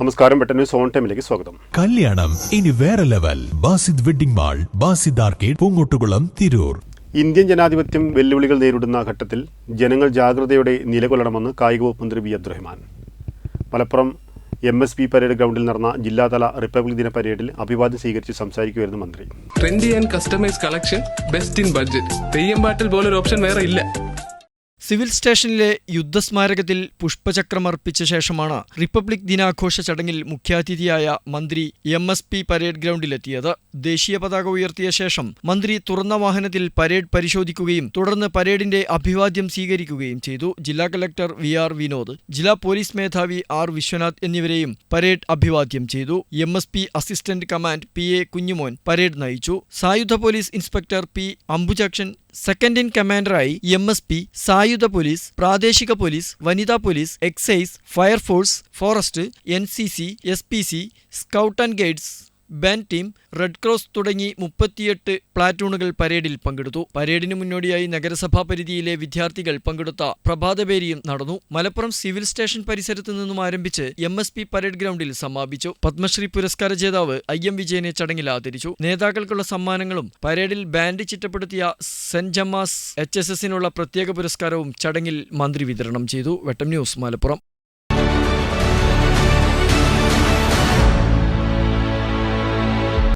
നമസ്കാരം പെട്ടെന്ന് സോൺ ടൈമിലേക്ക് സ്വാഗതം. കല്യാണം ഇനി വേറെ level. Basid wedding mall Basid arcade Poongottukulam Tirur. Indian ജനാധിപത്യം വെല്ലുവിളികൾ നേരിടുന്ന ഘട്ടത്തിൽ ജനങ്ങൾ ജാഗ്രതയോടെ നിലകൊള്ളണമെന്ന് കായിക വകുപ്പ് മന്ത്രി V Abdurahiman Malappuram M S P parade ഗ്രൗണ്ടിൽ നടന്ന ജില്ലാതല റിപ്പബ്ലിക് ദിന പരേഡിൽ അഭിവാദ്യം സ്വീകരിച്ച് സംസാരിക്കുകയായിരുന്നു മന്ത്രി. Trendy and customise collection best in budget Theyyam പാട്ടിൽ പോലൊരു ഓപ്ഷൻ വേറെ ഇല്ല. സിവിൽ സ്റ്റേഷനിലെ യുദ്ധസ്മാരകത്തിൽ പുഷ്പചക്രമർപ്പിച്ച ശേഷമാണ് റിപ്പബ്ലിക് ദിനാഘോഷ ചടങ്ങിൽ മുഖ്യാതിഥിയായ മന്ത്രി എം എസ് പി പരേഡ് ഗ്രൗണ്ടിലെത്തിയത്. ദേശീയ പതാക ഉയർത്തിയ ശേഷം മന്ത്രി തുറന്ന വാഹനത്തിൽ പരേഡ് പരിശോധിക്കുകയും തുടർന്ന് പരേഡിന്റെ അഭിവാദ്യം സ്വീകരിക്കുകയും ചെയ്തു. ജില്ലാ കലക്ടർ വി ആർ വിനോദ് ജില്ലാ പോലീസ് മേധാവി ആർ വിശ്വനാഥ് എന്നിവരെയും പരേഡ് അഭിവാദ്യം ചെയ്തു. M S P assistant command P A Kunjumon parade നയിച്ചു. സായുധ police inspector P Ambujakshan second in കമാൻഡറായി M S P സായുധ പോലീസ് പ്രാദേശിക പോലീസ് വനിതാ police excise fire force forest N C C S P C scout and guides. Band team red cross തുടങ്ങി മുപ്പത്തിയെട്ട് പ്ലാറ്റൂണുകൾ പരേഡിൽ പങ്കെടുത്തു. പരേഡിന് മുന്നോടിയായി നഗരസഭാ പരിധിയിലെ വിദ്യാർത്ഥികൾ പങ്കെടുത്ത പ്രഭാതപേരിയും നടന്നു. മലപ്പുറം സിവിൽ സ്റ്റേഷൻ പരിസരത്ത് നിന്നും ആരംഭിച്ച് എം എസ് പി പരേഡ് ഗ്രൗണ്ടിൽ സമാപിച്ചു. പത്മശ്രീ പുരസ്കാര ജേതാവ് ഐ എം വിജയനെ ചടങ്ങിൽ ആദരിച്ചു. നേതാക്കൾക്കുള്ള സമ്മാനങ്ങളും പരേഡിൽ ബാൻഡ് ചിട്ടപ്പെടുത്തിയ സെന്റ് ജമാസ് എച്ച് എസ് എസിനുള്ള പ്രത്യേക പുരസ്കാരവും ചടങ്ങിൽ മന്ത്രി വിതരണം ചെയ്തു. വെട്ടം ന്യൂസ് മലപ്പുറം.